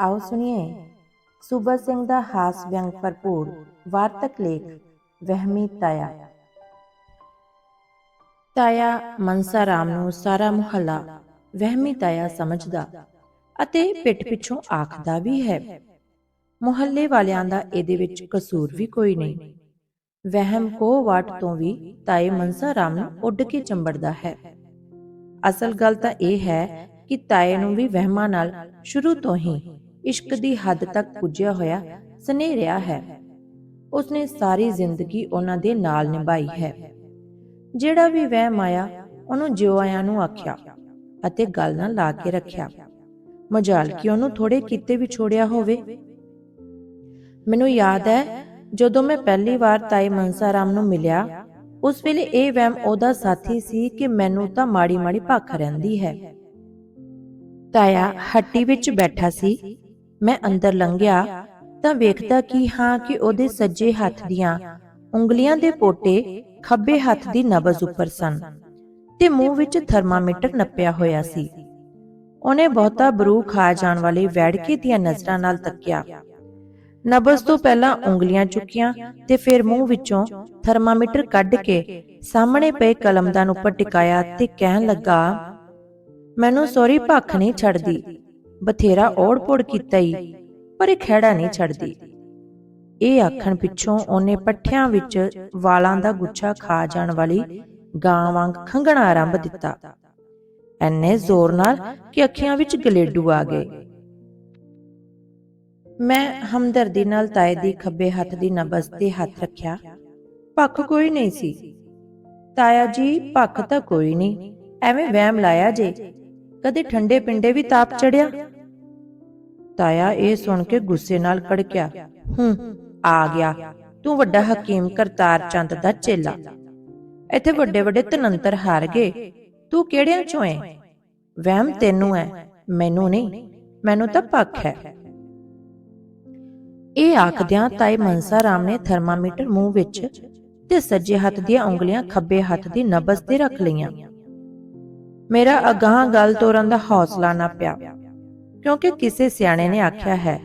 ਆਓ ਸੁਣੀਏ। ਸੂਬਾ ਸਿੰਘ ਦਾ ਹਾਸ ਵਿਅੰਗ ਭਰਪੂਰ, ਵਾਰਤਕ ਲੇਖ, ਵਹਿਮੀ ਤਾਇਆ। ਤਾਇਆ ਮਨਸਾ ਰਾਮ ਨੂੰ ਸਾਰਾ ਮੁਹੱਲਾ ਵਹਿਮੀ ਤਾਇਆ ਸਮਝਦਾ ਅਤੇ ਪਿੱਠ ਪਿੱਛੋਂ ਆਖਦਾ ਵੀ ਹੈ, ਮੁਹੱਲੇ ਵਾਲਿਆਂ ਦਾ ਇਹਦੇ ਵਿੱਚ ਕਸੂਰ ਵੀ ਕੋਈ ਨਹੀਂ। ਵਹਿਮ ਕੋ ਵਾਟ ਤੋਂ ਵੀ ਤਾਏ ਮਨਸਾ ਰਾਮ ਨੂੰ ਉੱਡ ਕੇ ਚੰਬੜਦਾ ਹੈ। ਅਸਲ ਗੱਲ ਤਾਂ ਇਹ ਹੈ ਕਿ ਤਾਏ ਨੂੰ ਵੀ ਵਹਿਮਾਂ ਨਾਲ ਸ਼ੁਰੂ ਤੋਂ ਹੀ ਇਸ਼ਕ ਦੀ ਹੱਦ ਤੱਕ ਪੁੱਜਿਆ ਹੋਇਆ ਸਨੇਰਿਆ ਹੈ। ਉਸਨੇ ਸਾਰੀ ਜ਼ਿੰਦਗੀ ਉਹਨਾਂ ਦੇ ਨਾਲ ਨਿਭਾਈ ਹੈ। ਜਿਹੜਾ ਵੀ ਵਹਿਮ ਆਇਆ, ਉਹਨੂੰ ਜਿਉ ਨੂੰ ਆਖਿਆ ਅਤੇ ਗੱਲ ਨਾਲ ਲਾ ਕੇ ਰੱਖਿਆ। ਮਜਾਲ ਕਿ ਉਹਨੂੰ ਥੋੜੇ ਕੀਤੇ ਵੀ ਛੋੜਿਆ ਹੋਵੇ। ਮੈਨੂੰ ਯਾਦ ਹੈ, ਜਦੋਂ ਮੈਂ ਪਹਿਲੀ ਵਾਰ ਤਾਏ ਮਨਸਾ ਰਾਮ ਨੂੰ ਮਿਲਿਆ, ਉਸ ਵੇਲੇ ਇਹ ਵਹਿਮ ਉਹਦਾ ਸਾਥੀ ਸੀ ਕਿ ਮੈਨੂੰ ਤਾਂ ਮਾੜੀ ਮਾੜੀ ਭੱਖ ਰਹਿੰਦੀ ਹੈ। ਤਾਇਆ ਹੱਟੀ ਵਿੱਚ ਬੈਠਾ ਸੀ। ਮੈਂ ਅੰਦਰ ਲੰਘਿਆ ਤਾਂ ਵੇਖਦਾ ਕੀ ਹਾਂ ਕਿ ਉਹਦੇ ਸੱਜੇ ਹੱਥ ਦੀਆਂ ਉਂਗਲੀਆਂ ਦੇ ਪੋਟੇ ਖੱਬੇ ਹੱਥ ਦੀ ਨਬਜ਼ ਉੱਪਰ ਸਨ ਤੇ ਮੂੰਹ ਵਿੱਚ ਥਰਮਾਮੀਟਰ ਨੱਪਿਆ ਹੋਇਆ ਸੀ। ਉਹਨੇ ਬਹੁਤਾ ਬਰੂ ਖਾ ਜਾਣ ਵਾਲੇ ਵੈੜਕੇ ਦੀਆਂ ਨਜ਼ਰਾਂ ਨਾਲ ਤੱਕਿਆ। ਨਬਜ਼ ਤੋਂ ਪਹਿਲਾਂ ਉਂਗਲੀਆਂ ਚੁੱਕੀਆਂ ਤੇ ਫਿਰ ਮੂੰਹ ਵਿੱਚੋਂ ਥਰਮਾਮੀਟਰ ਕੱਢ ਕੇ ਸਾਹਮਣੇ ਪਏ ਕਲਮਦਾਨ ਉੱਪਰ ਟਿਕਾਇਆ ਤੇ ਕਹਿਣ ਲੱਗਾ, ਮੈਨੂੰ ਸੌਰੀ, ਭੱਖ ਨਹੀਂ ਛੱਡਦੀ। ਬਥੇਰਾ ਓੜ-ਪੋੜ ਕੀਤਾ ਹੀ ਪਰ ਇਹ ਖਹਿੜਾ ਨਹੀਂ ਛੱਡਦੀ। ਇਹ ਆਖਣ ਪਿੱਛੋਂ ਉਹਨੇ ਪੱਠਿਆਂ ਵਿੱਚ ਵਾਲਾਂ ਦਾ ਗੁੱਛਾ ਖਾ ਜਾਣ ਵਾਲੀ ਗਾਂ ਵਾਂਗ ਖੰਗਣਾ ਆਰੰਭ ਦਿੱਤਾ। ਐਨੇ ਜ਼ੋਰ ਨਾਲ ਕਿ ਅੱਖੀਆਂ ਵਿੱਚ ਗਲੇਡੂ ਆ ਗਏ। ਮੈਂ ਹਮਦਰਦੀ ਨਾਲ ਤਾਏ ਦੀ ਖੱਬੇ ਹੱਥ ਦੀ ਨਬਜ਼ ਤੇ ਹੱਥ ਰੱਖਿਆ। ਭੱਖ ਕੋਈ ਨਹੀਂ ਸੀ। ਤਾਇਆ ਜੀ ਭੱਖ ਤਾਂ ਕੋਈ ਨਹੀਂ। ਐਵੇਂ ਵਹਿਮ ਲਾਇਆ ਜੇ। ਕਦੇ ਠੰਡੇ ਪਿੰਡੇ ਵੀ ਤਾਪ ਚੜਿਆ? ਤਾਇਆ ਇਹ ਸੁਣ ਕੇ ਗੁੱਸੇ ਨਾਲ ਕੜਕਿਆ ਹੂੰ, ਆ ਗਿਆ। ਤੂੰ ਵੱਡਾ ਹਕੀਮ ਕਰਤਾਰ ਚੰਦ ਦਾ ਚੇਲਾ। ਇੱਥੇ ਵੱਡੇ ਵੱਡੇ ਤਨੰਤਰ ਹਾਰ ਗਏ। ਤੂੰ ਕਿਹੜਿਆਂ ਚੋਂ ਐ? ਵਹਿਮ ਤੈਨੂੰ ਐ, ਮੈਨੂੰ ਨਹੀਂ, ਮੈਨੂੰ ਤਾਂ ਪੱਖ ਹੈ ਇਹ ਆਖਦਿਆਂ ਤਾਏ ਮਨਸਾ ਰਾਮ ਨੇ ਥਰਮਾਮੀਟਰ ਮੂੰਹ ਵਿੱਚ ਤੇ ਸੱਜੇ ਹੱਥ ਦੀਆਂ ਉਂਗਲੀਆਂ ਖੱਬੇ ਹੱਥ ਦੀ ਨਬਜ਼ ਤੇ ਰੱਖ ਲਈਆਂ। ਮੇਰਾ ਅਗਾਹ ਗੱਲ ਤੋਰਨ ਦਾ ਹੌਸਲਾ ਨਾ ਪਿਆ। ਕਿਉਂਕਿ ਕਿਸੇ ਸਿਆਣੇ ਨੇ ਆਖਿਆ ਹੈ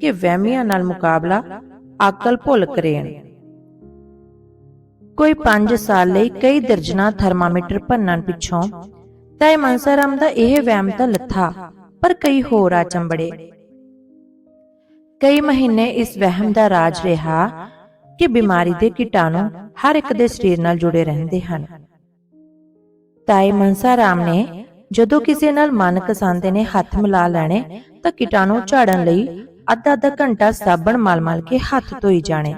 ਕਿ ਵਹਿਮੀਆਂ ਨਾਲ ਮੁਕਾਬਲਾ ਆਕਲ ਭੁੱਲ ਕਰੇਣ। ਕੋਈ 5 ਸਾਲ ਲਈ ਕਈ ਦਰਜਨਾ ਥਰਮਾਮੀਟਰ ਭੰਨਣ ਪਿੱਛੋਂ ਤਾਏ ਮਨਸਰਾਮ ਦਾ ਇਹ ਵਹਿਮ ਤਾਂ ਲੱਥਾ ਪਰ ਕਈ ਹੋਰ ਆ ਚੰਬੜੇ ਕਈ ਮਹੀਨੇ ਇਸ ਵਹਿਮ ਦਾ ਰਾਜ ਰਿਹਾ ਕਿ ਬਿਮਾਰੀ ਦੇ ਕੀਟਾਣੂ ਹਰ ਇੱਕ ਦੇ ਸਰੀਰ ਨਾਲ ਜੁੜੇ ਰਹਿੰਦੇ ਹਨ। ਤਾਏ ਮਨਸਾ ਰਾਮ ਨੇ ਜਦੋਂ ਕਿਸੇ ਨਾਲ ਮਨ ਨੇ ਹੱਥ ਮਿਲਾ ਲੈਣੇ, ਤਾਂ ਕੀਟਾਣੂ ਝਾੜਨ ਲਈ ਅੱਧਾ ਅੱਧਾ ਘੰਟਾ ਸਾਬਣ ਮਲ-ਮਲ ਕੇ ਹੱਥ ਧੋਈ ਜਾਣੇ।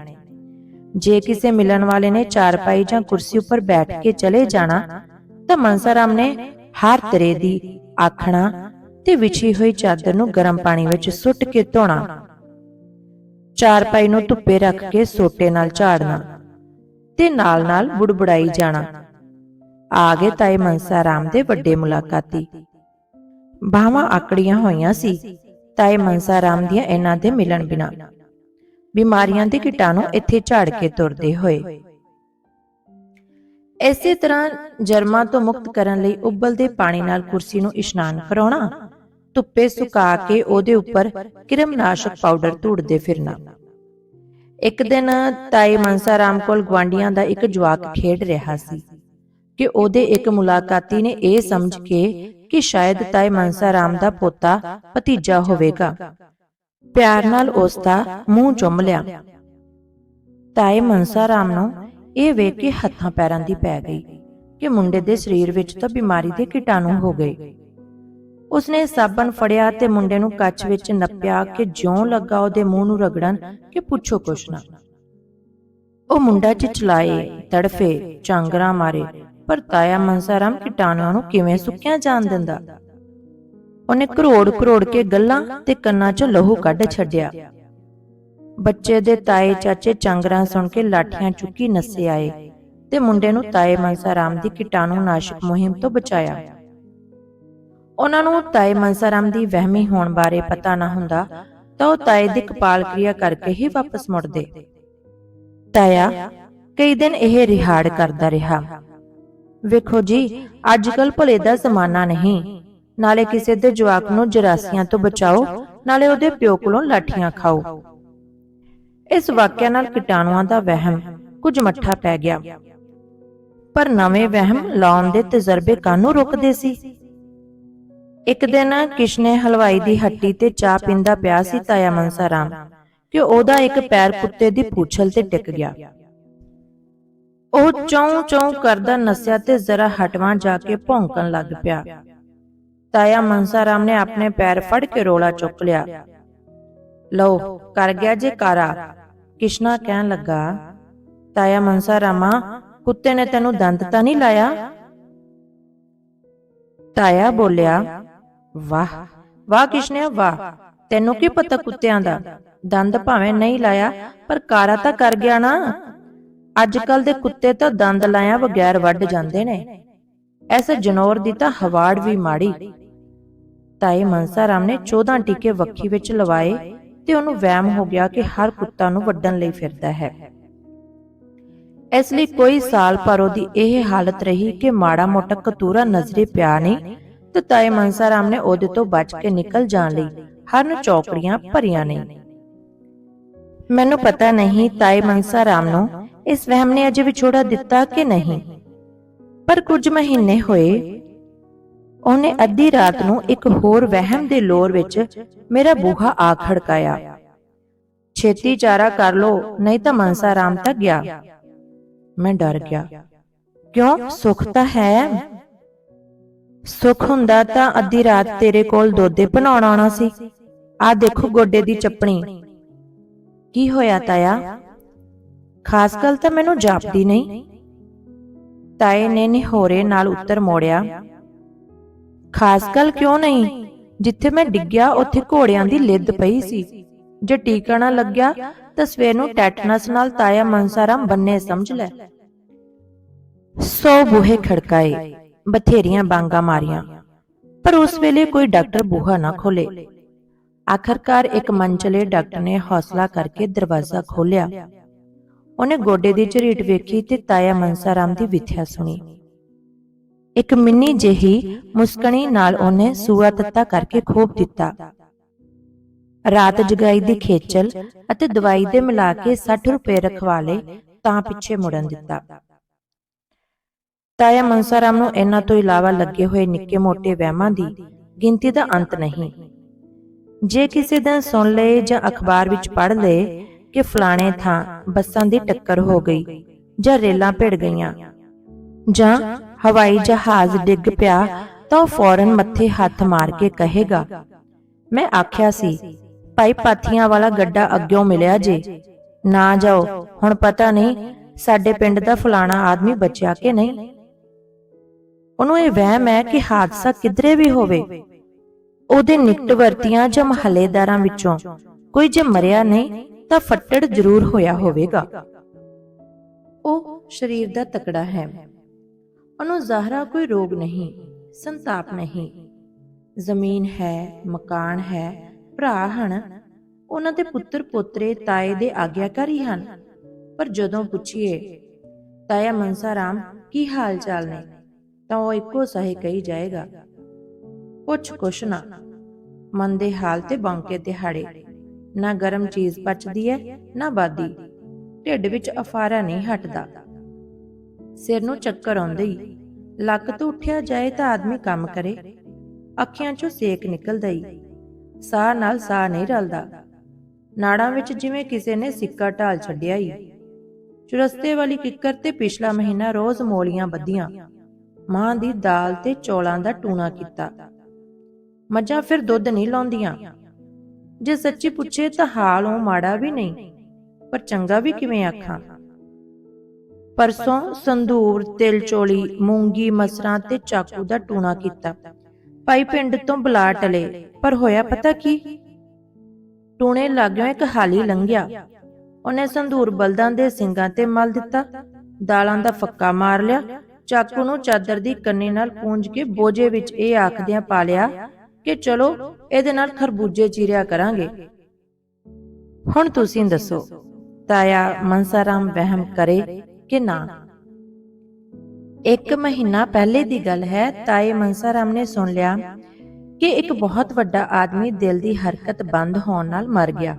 ਜੇ ਕਿਸੇ ਮਿਲਣ ਵਾਲੇ ਨੇ ਚਾਰਪਾਈ ਜਾਂ ਕੁਰਸੀ ਉੱਪਰ ਬੈਠ ਕੇ ਚਲੇ ਜਾਣਾ, ਤਾਂ ਮਨਸਾ ਨੇ ਹਰ ਤਰੇ ਦੀ ਆਖਣਾ ਤੇ ਵਿਛੀ ਹੋਈ ਚਾਦਰ ਨੂੰ ਗਰਮ ਪਾਣੀ ਵਿੱਚ ਸੁੱਟ ਕੇ ਧੋਣਾ। ਚਾਰਪਾਈ ਨੂੰ ਧੁੱਪੇ ਰੱਖ ਕੇ ਸੋਟੇ ਨਾਲ ਝਾੜਨਾ ਤੇ ਨਾਲ-ਨਾਲ ਬੁੜਬੜਾਈ ਜਾਣਾ। ਆ ਗਏ ਤਾਏ ਮਨਸਾ ਰਾਮ ਦੇ ਵੱਡੇ ਮੁਲਾਕਾਤੀ ਬਾਹਾਂ ਆਕੜੀਆਂ ਹੋਈਆਂ ਸੀ। ਤਾਏ ਮਨਸਾ ਰਾਮ ਦੀਆਂ ਇਹਨਾਂ ਦੇ ਮਿਲਣ ਬਿਨਾ। ਬਿਮਾਰੀਆਂ ਦੇ ਕੀਟਾਣੂ ਇੱਥੇ ਝਾੜ ਕੇ ਤੁਰਦੇ ਹੋਏ। ਇਸੇ ਤਰ੍ਹਾਂ ਜਰਮਾਂ ਤੋਂ ਮੁਕਤ ਕਰਨ ਲਈ ਉਬਲਦੇ ਪਾਣੀ ਨਾਲ ਕੁਰਸੀ ਨੂੰ ਇਸ਼ਨਾਨ ਕਰਾਉਣਾ, ਧੁੱਪੇ ਸੁਕਾ ਕੇ ਉਹਦੇ ਉੱਪਰ ਕਿਰਮਨਾਸ਼ਕ ਪਾਊਡਰ ਧੂੜਦੇ ਫਿਰਨਾ। ਇੱਕ ਦਿਨ ਤਾਈ ਮਨਸਾ ਰਾਮ ਕੋਲ ਗਵਾਂਡੀਆਂ ਦਾ ਇੱਕ ਜਵਾਕ ਖੇਡ ਰਿਹਾ ਸੀ। ਕਿ ਉਹਦੇ ਇੱਕ ਮੁਲਾਕਾਤੀ ਨੇ ਇਹ ਸਮਝ ਕੇ ਕਿ ਸ਼ਾਇਦ ਤਾਏ ਮਨਸਾ ਰਾਮ ਦਾ ਪੋਤਾ ਭਤੀਜਾ ਹੋਵੇਗਾ। ਪਿਆਰ ਨਾਲ ਉਸ ਦਾ ਮੂੰਹ ਚੁੰਮ ਲਿਆ। ਤਾਏ ਮਨਸਾ ਰਾਮ ਨੂੰ ਇਹ ਵੇਖ ਕੇ ਹੱਥਾਂ ਪੈਰਾਂ ਦੀ ਪੈ ਗਈ ਕਿ ਮੁੰਡੇ ਦੇ ਸਰੀਰ ਵਿੱਚ ਤਾਂ ਬਿਮਾਰੀ ਦੇ ਕੀਟਾਣੂ ਹੋ ਗਏ। ਉਸਨੇ ਸਾਬਣ ਫੜਿਆ ਤੇ ਮੁੰਡੇ ਨੂੰ ਕੱਚ ਵਿੱਚ ਨੱਪਿਆ ਕਿ ਜਿਉਂ ਲੱਗਾ ਉਹਦੇ ਮੂੰਹ ਨੂੰ ਰਗੜਨ ਕਿ ਪੁੱਛੋ ਕੁਛ ਨਾ। ਉਹ ਮੁੰਡਾ ਚਿਚਲਾਏ ਤੜਫੇ ਚਾਂਗਰਾ ਮਾਰੇ ਪਰ ਤਾਇਆ ਮਨਸਾਰਾਮ ਕੀਟਾਣੂਆਂ ਨੂੰ ਕਿਵੇਂ ਸੁੱਕਿਆ ਜਾਣ ਦਿੰਦਾ? ਉਹਨੇ ਕਰੋੜ ਕਰੋੜ ਕੇ ਗੱਲਾਂ ਤੇ ਕੰਨਾਂ 'ਚੋਂ ਲਹੂ ਕੱਢ ਛੱਡਿਆ। ਬੱਚੇ ਦੇ ਤਾਏ ਚਾਚੇ ਚਾਂਗਰਾ ਸੁਣ ਕੇ ਲਾਠੀਆਂ ਚੁੱਕੀ ਨੱਸੇ ਆਏ ਤੇ ਮੁੰਡੇ ਨੂੰ ਤਾਏ ਮਨਸਾਰਾਮ ਦੀ ਕੀਟਾਣੂ ਨਾਸ਼ਕ ਮੁਹਿੰਮ ਤੋਂ ਬਚਾਇਆ। ਉਹਨਾਂ ਨੂੰ ਤਾਏ ਮਨਸਾਰਾਮ ਦੀ ਵਹਿਮੀ ਹੋਣ ਬਾਰੇ ਪਤਾ ਨਾ ਹੁੰਦਾ ਤਾਂ ਉਹ ਤਾਏ ਦੀ ਕਪਾਲ ਕਿਰਿਆ ਕਰਕੇ ਹੀ ਵਾਪਸ ਮੁੜਦੇ। ਤਾਇਆ, ਕਈ ਦਿਨ ਇਹ ਰਿਹਾੜ ਕਰਦਾ ਰਿਹਾ। ਵੇਖੋ ਜੀ ਅੱਜ ਕੱਲ ਭਲੇ ਦਾ ਜ਼ਮਾਨਾ ਨਹੀਂ। ਨਾਲੇ ਕਿਸੇ ਦੇ ਜਵਾਕ ਨੂੰ ਜਰਾਸੀਆਂ ਤੋਂ ਬਚਾਓ, ਨਾਲੇ ਉਹਦੇ ਪਿਓ ਕੋਲੋਂ ਲਾਠੀਆਂ ਖਾਓ। ਇਸ ਵਾਕਿਆ ਨਾਲ ਕੀਟਾਣੂਆਂ ਦਾ ਵਹਿਮ ਕੁਝ ਮੱਠਾ ਪੈ ਗਿਆ। ਪਰ ਨਵੇਂ ਵਹਿਮ ਲਾਉਣ ਦੇ ਤਜਰਬੇ ਕਾਨੂੰ ਰੁਕਦੇ ਸੀ? ਇੱਕ ਦਿਨ ਕਿਸ਼ਨੇ ਹਲਵਾਈ ਦੀ ਹੱਟੀ ਤੇ ਚਾਹ ਪੀਂਦਾ ਪਿਆ ਸੀ ਤਾਇਆ ਮਨਸਾ ਰਾਮ, ਕਿ ਉਹਦਾ ਇੱਕ ਪੈਰ ਕੁੱਤੇ ਦੀ ਪੂਛਲ ਤੇ ਟਿਕ ਗਿਆ। ਉਹ ਚੌਂ ਚੌਂ ਕਰਦਾ ਨਸਿਆ ਤੇ ਜ਼ਰਾ ਹਟਵਾਂ ਜਾ ਕੇ ਭੌਂਕਣ ਲੱਗ ਪਿਆ। ਤਾਇਆ ਮਨਸਾ ਰਾਮ ਨੇ ਆਪਣੇ ਪੈਰ ਫੜ ਕੇ ਰੋਲਾ ਚੁੱਕ ਲਿਆ। ਲਓ, ਕਰ ਗਿਆ ਜੇ ਕਾਰਾ। ਕਿਸ਼ਨਾ ਕਹਿਣ ਲੱਗਾ, ਤਾਇਆ ਮਨਸਾ ਰਾਮਾ, ਕੁੱਤੇ ਨੇ ਤੈਨੂੰ ਦੰਦ ਤਾਂ ਨਹੀਂ ਲਾਇਆ? ਤਾਇਆ ਬੋਲਿਆ, ਵਾਹ ਵਾਹ ਕਿਸ਼ਨਿਆ ਵਾਹ। ਤੈਨੂੰ ਕੀ ਪਤਾ ਕੁੱਤਿਆਂ ਦਾ? ਦੰਦ ਭਾਵੇਂ ਨਹੀਂ ਲਾਇਆ, ਪਰ ਕਾਰਾ ਤਾਂ ਕਰ ਗਿਆ ਨਾ। ਅੱਜ ਕੱਲ ਦੇ ਕੁੱਤੇ ਤਾਂ ਦੰਦ ਲਾਇਆ ਬਗੈਰ ਵੱਢ ਜਾਂਦੇ ਨੇ। ਐਸੇ ਜਨੌਰ ਦੀ ਤਾਂ ਹਵਾੜ ਵੀ ਮਾੜੀ। ਤਾਏ ਮਨਸਾ ਰਾਮ ਨੇ 14 ਟੀਕੇ ਵੱਖੀ ਵਿੱਚ ਲਵਾਏ ਤੇ ਉਹਨੂੰ ਵਹਿਮ ਹੋ ਗਿਆ ਕਿ ਹਰ ਕੁੱਤਾ ਨੂੰ ਵੱਢਣ ਲਈ ਫਿਰਦਾ ਹੈ। ਇਸ ਲਈ ਕੋਈ ਸਾਲ ਪਰ ਉਹਦੀ ਇਹ ਹਾਲਤ ਰਹੀ ਕਿ ਮਾੜਾ ਮੋਟਾ ਕਤੂਰਾ ਨਜ਼ਰੇ ਪਿਆ ਨਹੀਂ ਤੇ ਤਾਏ ਮਨਸਾ ਰਾਮ ਨੇ ਉਹਦੇ ਤੋਂ ਬਚ ਕੇ ਨਿਕਲ ਜਾਣ ਲਈ ਹਰਨ ਚੌਕੜੀਆਂ ਭਰੀਆਂ ਨੇ। ਮੈਨੂੰ ਪਤਾ ਨਹੀਂ ਤਾਏ ਮਨਸਾ ਰਾਮ ਨੂੰ ਇਸ ਵਹਿਮ ਨੇ ਅਜੇ ਵਿਛੋੜਾ ਦਿੱਤਾ ਕਿ ਨਹੀਂ। ਪਰ ਕੁਝ ਮਹੀਨੇ ਹੋਏ, ਉਹਨੇ ਅੱਧੀ ਰਾਤ ਨੂੰ ਇੱਕ ਹੋਰ ਵਹਿਮ ਦੇ ਲੋਰ ਵਿੱਚ ਮੇਰਾ ਬੂਹਾ ਆ ਖੜਕਾਇਆ। ਛੇਤੀ ਚਾਰਾ ਕਰ ਲੋ ਨਹੀਂ ਤਾਂ ਮਨਸਾ ਰਾਮ ਤੱਕ ਗਿਆ। ਮੈਂ ਡਰ ਗਿਆ। ਕਿਉਂ? ਸੁੱਖ ਤਾਂ ਹੈ। ਸੁੱਖ ਹੁੰਦਾ ਤਾਂ ਅੱਧੀ ਰਾਤ ਤੇਰੇ ਕੋਲ ਦੋਦੇ ਬਣਾਉਣ ਆਉਣਾ ਸੀ। ਆ ਦੇਖੋ ਗੋਡੇ ਦੀ ਚੱਪਣੀ। ਕੀ ਹੋਇਆ ਤਾਇਆ? ਖਾਸ ਗੱਲ ਤਾਂ ਮੈਨੂੰ ਜਾਪਦੀ ਨਹੀਂ। ਤਾਏ ਨੇ ਨਿਹੋਰੇ ਨਾਲ ਉੱਤਰ ਮੋੜਿਆ। ਖਾਸ ਗੱਲ ਕਿਉਂ ਨਹੀਂ? ਜਿੱਥੇ ਮੈਂ ਡਿੱਗਿਆ ਉੱਥੇ ਘੋੜਿਆਂ ਦੀ ਲਿੱਦ ਪਈ ਸੀ। ਜੇ ਟੀਕਾ ਨਾ ਲੱਗਿਆ ਤਾਂ ਸਵੇਰ ਨੂੰ ਟੈਟਨਸ ਨਾਲ ਤਾਇਆ ਮਨਸਾਰਾਮ ਬੰਨੇ ਸਮਝ ਲੈ। ਸੌ ਬੂਹੇ ਖੜਕਾਏ ਬਥੇਰੀਆਂ ਬਾਂਗਾ ਮਾਰੀਆਂ। ਪਰ ਉਸ ਵੇਲੇ ਕੋਈ ਡਾਕਟਰ ਬੂਹਾ ਨਾ ਖੋਲੇ ਆਖਰਕਾਰ ਇੱਕ ਮੰਚਲੇ ਡਾਕਟਰ ਨੇ ਹੌਸਲਾ ਕਰਕੇ ਦਰਵਾਜ਼ਾ ਖੋਲ੍ਹਿਆ। ਉਹਨੇ ਗੋਡੇ ਦੀ ਝਰੀਟ ਵੇਖੀ ਤੇ ਤਾਇਆ ਮਨਸਾ ਰਾਮ ਦੀ ਵਿਥਿਆ ਸੁਣੀ। ਇੱਕ ਮਿੰਨੀ ਜਿਹੀ ਮੁਸਕਣੀ ਨਾਲ ਉਹਨੇ ਸੂਆ ਤੱਤਾ ਕਰਕੇ ਖੋਪ ਦਿੱਤਾ। ਰਾਤ ਜਗਾਈ ਦੀ ਖੇਚਲ ਅਤੇ ਦਵਾਈ ਦੇ ਮਿਲਾ ਕੇ 60 ਰੁਪਏ ਰਖਵਾ ਲਏ, ਤਾਂ ਪਿੱਛੇ ਮੁੜਨ ਦਿੱਤਾ। ਤਾਇਆ ਮਨਸਾਰਾਮ ਨੂੰ ਇਹਨਾਂ ਤੋਂ ਇਲਾਵਾ ਲੱਗੇ ਹੋਏ ਨਿੱਕੇ ਮੋਟੇ ਵਹਿਮਾਂ ਦੀ ਗਿਣਤੀ ਦਾ ਅੰਤ ਨਹੀਂ। ਜੇ ਕਿਸੇ ਦਿਨ ਸੁਣ ਲਏ ਜਾਂ ਅਖਬਾਰ ਵਿੱਚ ਪੜ੍ਹ ਲਏ ਕਿ ਫਲਾਣੇ ਥਾਂ ਬੱਸਾਂ ਦੀ ਟੱਕਰ ਹੋ ਗਈ ਜਾਂ ਰੇਲਾਂ ਭਿੜ ਗਈਆਂ। ਜਾਂ ਹਵਾਈ ਜਹਾਜ਼ ਡਿੱਗ ਪਿਆ ਤਾਂ ਫੌਰਨ ਮੱਥੇ ਹੱਥ ਮਾਰ ਕੇ ਕਹੇਗਾ, ਮੈਂ ਆਖਿਆ ਸੀ, ਭਾਈ ਪਾਥੀਆਂ ਵਾਲਾ ਗੱਡਾ ਅੱਗਿਓਂ ਮਿਲਿਆ ਜੇ। ਨਾ ਜਾਓ, ਹੁਣ ਪਤਾ ਨਹੀਂ ਸਾਡੇ ਪਿੰਡ ਦਾ ਫਲਾਣਾ ਆਦਮੀ ਬਚਿਆ ਕਿ ਨਹੀਂ? ਉਹਨੂੰ ਇਹ ਵਹਿਮ ਹੈ ਕਿ ਹਾਦਸਾ ਕਿਧਰੇ ਵੀ ਹੋਵੇ। ਉਹਦੇ ਨਿਕਟ ਵਰਤੀਆਂ ਜਾਂ ਮਹੱਲੇਦਾਰਾਂ ਵਿੱਚੋਂ ਕੋਈ ਜੇ ਮਰਿਆ ਨਹੀਂ ਤਾਂ ਫੱਟੜ ਜ਼ਰੂਰ ਹੋਇਆ ਹੋਵੇਗਾ। ਉਹ ਸਰੀਰ ਦਾ ਤਕੜਾ ਹੈ। ਉਹਨੂੰ ਜ਼ਾਹਰਾ ਕੋਈ ਰੋਗ ਨਹੀਂ, ਸੰਤਾਪ ਨਹੀਂ। ਜ਼ਮੀਨ ਹੈ, ਮਕਾਨ ਹੈ, ਭਰਾ ਹਨ। ਉਹਨਾਂ ਦੇ ਪੁੱਤਰ ਪੋਤਰੇ ਤਾਏ ਦੇ ਆਗਿਆਕਾਰੀ ਹਨ। ਪਰ ਜਦੋਂ ਪੁੱਛੀਏ, ਤਾਇਆ ਮਨਸਾ ਰਾਮ, ਕੀ ਹਾਲ ਚਾਲ ਨੇ? ਤਾਂ ਉਹ ਇੱਕੋ ਸਹੀ ਕਹੀ ਜਾਏਗਾ, ਪੁੱਛ ਕੁਛ ਨਾ। ਮਨ ਦੇ ਹਾਲ ਤੇ ਬਾਂਕੇ ਦਿਹਾੜੇ ਨਾ ਗਰਮ ਚੀਜ਼ ਪਚਦੀ ਹੈ ਨਾ ਬਾਦੀ ਢਿੱਡ ਵਿੱਚ ਅਫਾਰਾ ਨਹੀਂ ਹਟਦਾ। ਸਿਰ ਨੂੰ ਚੱਕਰ ਆਉਂਦੇ ਹੀ ਲੱਕ ਤੋਂ ਉੱਠਿਆ ਜਾਏ ਤਾਂ ਆਦਮੀ ਕੰਮ ਕਰੇ। ਅੱਖਾਂ 'ਚੋਂ ਸੇਕ ਨਿਕਲਦਾ ਹੀ। ਸਾਹ ਨਾਲ ਸਾਹ ਨਹੀਂ ਰਲਦਾ। ਨਾੜਾਂ ਵਿੱਚ ਜਿਵੇਂ ਕਿਸੇ ਨੇ ਸਿੱਕਾ ਢਾਲ ਛੱਡਿਆ ਹੀ। ਚੁਰਸਤੇ ਵਾਲੀ ਕਿੱਕਰ ਤੇ ਪਿਛਲਾ ਮਹੀਨਾ ਰੋਜ਼ ਮੋਲੀਆਂ ਬੱਧੀਆਂ ਮਾਂ ਦੀ ਦਾਲ ਤੇ ਚੌਲਾਂ ਦਾ ਟੂਣਾ ਕੀਤਾ। ਮੱਝਾਂ ਫਿਰ ਦੁੱਧ ਨਹੀਂ ਲਾਉਂਦੀਆਂ। ਜੇ ਸੱਚੀ ਪੁੱਛੇ ਤਾਂ ਹਾਲ ਉਹ ਮਾੜਾ ਵੀ ਨਹੀਂ, ਪਰ ਚੰਗਾ ਵੀ ਕਿਵੇਂ ਆਖਾਂ? ਪਰਸੋਂ ਸੰਧੂਰ, ਤਿਲ ਚੋਲੀ, ਮੂੰਗੀ, ਮਸਰਾਂ ਤੇ ਚਾਕੂ ਦਾ ਟੂਣਾ ਕੀਤਾ। ਭਾਈ ਪਿੰਡ ਤੋਂ ਬੁਲਾ ਟਲੇ, ਪਰ ਹੋਇਆ ਪਤਾ ਕੀ? ਟੂਣੇ ਲੱਗਿਓ ਇੱਕ ਹਾਲੀ ਲੰਘਿਆ। ਉਹਨੇ ਸੰਧੂਰ ਬਲਦਾਂ ਦੇ ਸਿੰਗਾਂ ਤੇ ਮਲ ਦਿੱਤਾ, ਦਾਲਾਂ ਦਾ ਫੱਕਾ ਮਾਰ ਲਿਆ, ਚਾਕੂ ਨੂੰ ਚਾਦਰ ਦੀ ਕੰਨੇ ਨਾਲ ਪੂੰਝ ਕੇ ਬੋਝੇ ਵਿੱਚ ਇਹ ਆਖਦਿਆਂ ਪਾ ਲਿਆ ਕਿ ਚਲੋ ਇਹਦੇ ਨਾਲ ਖਰਬੂਜੇ ਚੀਰਿਆ ਕਰਾਂਗੇ। ਹੁਣ ਤੁਸੀਂ ਦੱਸੋ, ਤਾਇਆ ਮਨਸਾਰਾਮ ਵਹਿਮ ਕਰੇ ਕਿ ਨਾ? ਇੱਕ ਮਹੀਨਾ ਪਹਿਲੇ ਦੀ ਗੱਲ ਹੈ, ਤਾਏ ਮਨਸਾਰਾਮ ਨੇ ਸੁਣ ਲਿਆ ਕਿ ਇੱਕ ਬਹੁਤ ਵੱਡਾ ਆਦਮੀ ਦਿਲ ਦੀ ਹਰਕਤ ਬੰਦ ਹੋਣ ਨਾਲ ਮਰ ਗਿਆ।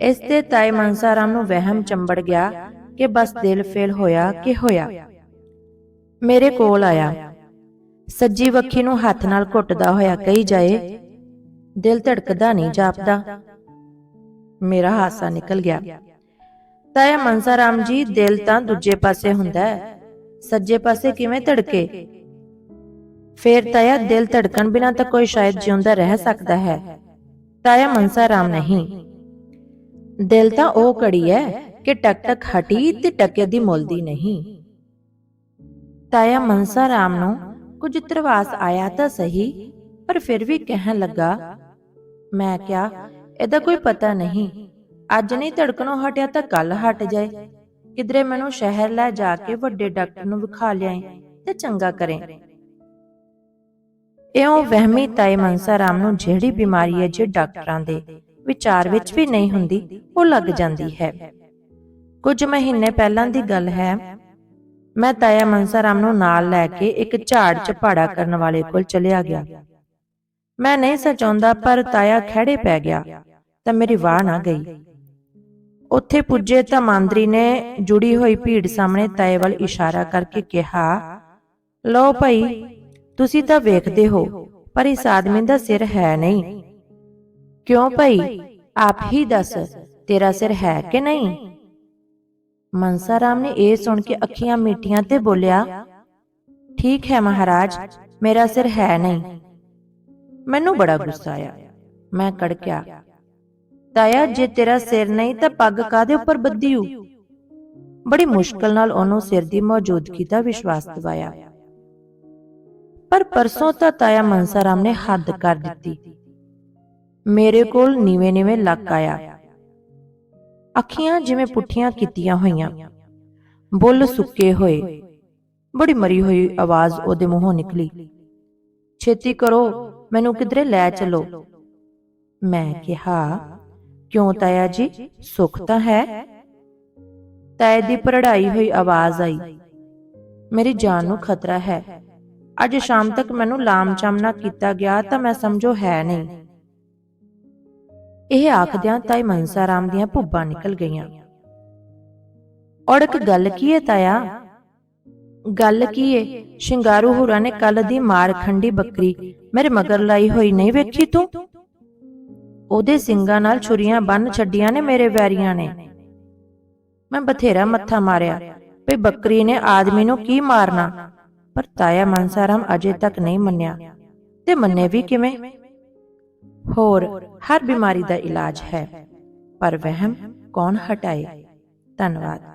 ਇਸ ਤੇ ਤਾਏ ਮਨਸਾਰਾਮ ਨੂੰ ਵਹਿਮ ਚੰਬੜ ਗਿਆ ਕਿ ਬਸ ਦਿਲ ਫੇਲ ਹੋਇਆ ਕਿ ਹੋਇਆ। ਮੇਰੇ ਕੋਲ ਆਇਆ। ਸੱਜੀ ਵੱਖੀ ਨੂੰ ਹੱਥ ਨਾਲ ਘੁੱਟਦਾ ਹੋਇਆ ਕਹੀ ਜਾਏ, ਦਿਲ ਧੜਕਦਾ ਨਹੀਂ ਜਾਪਦਾ। ਮੇਰਾ ਹਾਸਾ ਨਿਕਲ ਗਿਆ। ਤਾਇਆ ਮਨਸਾ ਰਾਮ ਜੀ, ਦਿਲ ਤਾਂ ਦੂਜੇ ਪਾਸੇ ਹੁੰਦਾ ਹੈ। ਸੱਜੇ ਪਾਸੇ ਕਿਵੇਂ ਧੜਕੇ? ਫੇਰ ਤਾਇਆ ਦਿਲ ਧੜਕਣ ਬਿਨਾ ਤਾਂ ਕੋਈ ਸ਼ਾਇਦ ਜਿਉਂਦਾ ਰਹਿ ਸਕਦਾ ਹੈ। ਤਾਇਆ ਮਨਸਾ ਰਾਮ ਨਹੀਂ। ਦਿਲ ਤਾਂ ਉਹ ਕੜੀ ਹੈ ਕਿ ਟਕ ਟਕ ਹਟੀ ਤੇ ਟਕੇ ਦੀ ਮੁੱਲਦੀ ਨਹੀਂ। ਤਾਇਆ ਮਨਸਾ ਰਾਮ ਨੂੰ ਕੁਝ ਤਰਵਾਸ ਆਇਆ ਤਾਂ ਸਹੀ, ਪਰ ਫਿਰ ਵੀ ਕਹਿਣ ਲੱਗਾ, ਮੈਂ ਕਿਹਾ, ਇਹਦਾ ਕੋਈ ਪਤਾ ਨਹੀਂ। ਅੱਜ ਨਹੀਂ ਧੜਕਣੋਂ ਹਟਿਆ ਤਾਂ ਕੱਲ ਹਟ ਜਾਏ। ਕਿਧਰੇ ਮੈਨੂੰ ਸ਼ਹਿਰ ਲੈ ਜਾ ਕੇ ਵੱਡੇ ਡਾਕਟਰ ਨੂੰ ਵਿਖਾ ਲਿਆਏ ਤੇ ਚੰਗਾ ਕਰੇ। ਇਉਂ ਵਹਿਮੀ ਤਾਏ ਮਨਸਾਰਾਮ ਨੂੰ ਜਿਹੜੀ ਬਿਮਾਰੀ ਹੈ ਜੇ ਡਾਕਟਰਾਂ ਦੇ ਵਿਚਾਰ ਵਿੱਚ ਵੀ ਨਹੀਂ ਹੁੰਦੀ, ਉਹ ਲੱਗ ਜਾਂਦੀ ਹੈ। ਕੁਝ ਮਹੀਨੇ ਪਹਿਲਾਂ ਦੀ ਗੱਲ ਹੈ ਮੈਂ ਤਾਇਆ ਮਨਸਾਰਾਮ ਨੂੰ ਨਾਲ ਲੈ ਕੇ ਇੱਕ ਝਾੜ 'ਚ ਪਹਾੜਾ ਕਰਨ ਵਾਲੇ ਕੋਲ ਚਲਿਆ ਗਿਆ। ਮੈਂ ਨਹੀਂ ਸਚਾਉਂਦਾ, ਪਰ ਤਾਇਆ ਖੜੇ ਪੈ ਗਿਆ, ਤਾਂ ਮੇਰੀ ਵਾਹ ਨਾ ਗਈ। ਉੱਥੇ ਪੁੱਜੇ ਤਾਂ ਮੰਦਰੀ ਨੇ ਜੁੜੀ ਹੋਈ ਭੀੜ ਸਾਹਮਣੇ ਤਾਏ ਵੱਲ ਇਸ਼ਾਰਾ ਕਰਕੇ ਕਿਹਾ, ਲਓ ਭਾਈ, ਤੁਸੀਂ ਤਾਂ ਵੇਖਦੇ ਹੋ, ਪਰ ਇਸ ਆਦਮੀ ਦਾ ਸਿਰ ਹੈ ਨਹੀਂ। ਕਿਉਂ ਭਾਈ? ਆਪ ਹੀ ਦੱਸ, ਤੇਰਾ ਸਿਰ ਹੈ ਕਿ ਨਹੀਂ? ਮਨਸਾ ਰਾਮ ਨੇ ਇਹ ਸੁਣ ਕੇ ਅੱਖੀਆਂ ਮੀਟੀਆਂ ਤੇ ਬੋਲਿਆ, ਠੀਕ ਹੈ ਮਹਾਰਾਜ, ਮੇਰਾ ਸਿਰ ਹੈ ਨਹੀਂ। ਮੈਨੂੰ ਬੜਾ ਗੁੱਸਾ ਆਇਆ। ਮੈਂ ਕੜਕਿਆ, ਤਾਇਆ, ਜੇ ਤੇਰਾ ਸਿਰ ਨਹੀਂ ਤਾਂ ਪੱਗ ਕਾਦੇ ਉੱਪਰ ਬੱਧੀਉ ਬੜੀ ਮੁਸ਼ਕਲ ਨਾਲ ਉਹਨੂੰ ਸਿਰ ਦੀ ਮੌਜੂਦਗੀ ਦਾ ਵਿਸ਼ਵਾਸ ਦਿਵਾਇਆ। ਪਰ ਪਰਸੋਂ ਤਾਂ ਤਾਇਆ ਮਨਸਾ ਰਾਮ ਨੇ ਹੱਦ ਕਰ ਦਿੱਤੀ। ਮੇਰੇ ਕੋਲ ਨੀਵੇਂ ਨੀਵੇਂ ਲੱਕ ਆਇਆ। ਅੱਖੀਆਂ ਜਿਵੇਂ ਪੁੱਠੀਆਂ ਕੀਤੀਆਂ ਹੋਈਆਂ। ਬੁੱਲ ਸੁੱਕੇ ਹੋਏ। ਬੜੀ ਮਰੀ ਹੋਈ ਆਵਾਜ਼ ਉਹਦੇ ਮੂੰਹੋਂ ਨਿਕਲੀ। ਛੇਤੀ ਕਰੋ, ਮੈਨੂੰ ਕਿਧਰੇ ਲੈ ਚਲੋ। ਮੈਂ ਕਿਹਾ, ਕਿਉਂ ਤਾਇਆ ਜੀ? ਸੁੱਖ ਤਾਂ ਹੈ? ਤਾਏ ਦੀ ਪਰੜਾਈ ਹੋਈ ਆਵਾਜ਼ ਆਈ। ਮੇਰੀ ਜਾਨ ਨੂੰ ਖਤਰਾ ਹੈ। ਅੱਜ ਸ਼ਾਮ ਤੱਕ ਮੈਨੂੰ ਲਾਮ-ਚਾਮ ਨਾ ਕੀਤਾ ਗਿਆ ਤਾਂ ਮੈਂ ਸਮਝੋ ਹੈ ਨਹੀਂ। ਇਹ ਆਖਦਿਆਂ ਤਾਈ ਮਨਸਾਰਾਮ ਦੀਆਂ ਭੁੱਬਾਂ ਨਿਕਲ ਗਈਆਂ। ਔੜਕ ਗੱਲ ਕੀ ਹੈ ਤਾਇਆ? ਗੱਲ ਕੀ ਏ? ਸ਼ਿੰਗਾਰੂ ਹੁਰਾ ਨੇ ਕੱਲ ਦੀ ਮਾਰ ਖੰਡੀ ਬੱਕਰੀ ਮੇਰੇ ਮਗਰ ਲਾਈ ਹੋਈ ਨਹੀਂ ਵੇਖੀ ਤੂੰ? ਉਹਦੇ ਸਿੰਗਾਂ ਨਾਲ ਛੁਰੀਆਂ ਬੰਨ ਛੱਡੀਆਂ ਨੇ ਮੇਰੇ ਵੈਰੀਆਂ ਨੇ। ਮੈਂ ਬਥੇਰਾ ਮੱਥਾ ਮਾਰਿਆ ਭਈ ਬੱਕਰੀ ਨੇ ਆਦਮੀ ਨੂੰ ਕੀ ਮਾਰਨਾ? ਪਰ ਤਾਇਆ ਮਨਸਾਰਾਮ ਅਜੇ ਤੱਕ ਨਹੀਂ ਮੰਨਿਆ। ਤੇ ਮੰਨੇ ਵੀ ਕਿਵੇਂ? ਹੋਰ ਹਰ ਬਿਮਾਰੀ ਦਾ ਇਲਾਜ ਹੈ ਪਰ ਵਹਿਮ ਕੌਣ ਹਟਾਏ? ਧੰਨਵਾਦ।